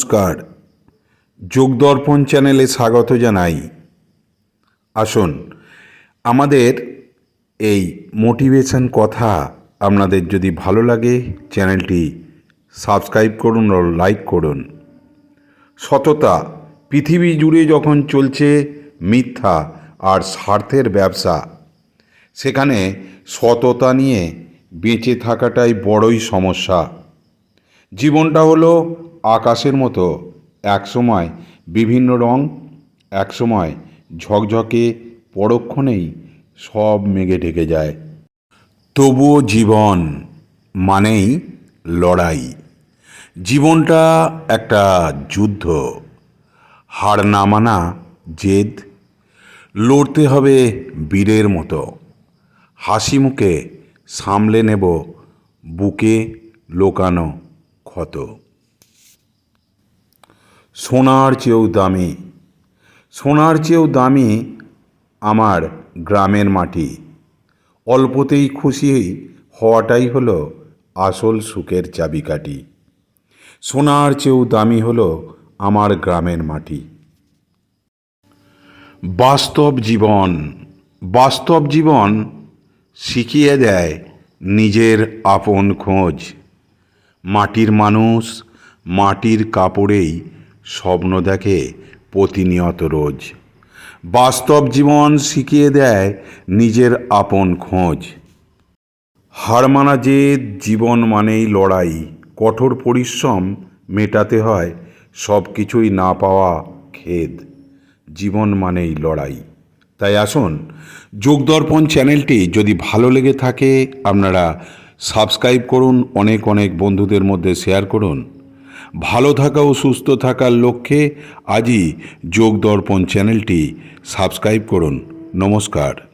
নমস্কার। যোগদর্পণ চ্যানেলে স্বাগত জানাই। আসুন, আমাদের এই মোটিভেশন কথা আপনাদের যদি ভালো লাগে, চ্যানেলটি সাবস্ক্রাইব করুন ও লাইক করুন। সততা, পৃথিবী জুড়ে যখন চলছে মিথ্যা আর স্বার্থের ব্যবসা, সেখানে সততা নিয়ে বেঁচে থাকাটাই বড়ই সমস্যা। জীবনটা হলো আকাশের মতো একসময় বিভিন্ন রং একসময় ঝকঝকে পরক্ষণেই সব মেঘে ঢেকে যায়। তবুও জীবন মানেই লড়াই। জীবনটা একটা যুদ্ধ। হার না মানা জেদ। লড়তে হবে বীরের মতো। হাসি মুখে সামলে নেব বুকে লোকানো ক্ষত। সোনার চেয়েও দামি। সোনার চেয়েও দামি আমার গ্রামের মাটি। অল্পতেই খুশি হওয়াটাই হলো আসল সুখের চাবিকাঠি। সোনার চেয়েও দামি হলো আমার গ্রামের মাটি। বাস্তব জীবন বাস্তব জীবন শিখিয়ে দেয় নিজের আপন খোঁজ। মাটির মানুষ মাটির কাপড়েই স্বপ্ন দেখে প্রতিনিয়ত রোজ। বাস্তব জীবন শিখিয়ে দেয় নিজের আপন খোঁজ। হার মানা যে জীবন মানেই লড়াই, কঠোর পরিশ্রম মেটাতে হয় সব কিছুই না পাওয়া খেদ। জীবন মানেই লড়াই। তাই আসুন, যোগদর্পণ চ্যানেলটি যদি ভালো লেগে থাকে, আপনারা সাবস্ক্রাইব করুন, অনেক অনেক বন্ধুদের মধ্যে শেয়ার করুন। ভালো থাকা ও সুস্থ থাকার লক্ষ্যে আজই যোগ দর্পণ চ্যানেলটি সাবস্ক্রাইব করুন। নমস্কার।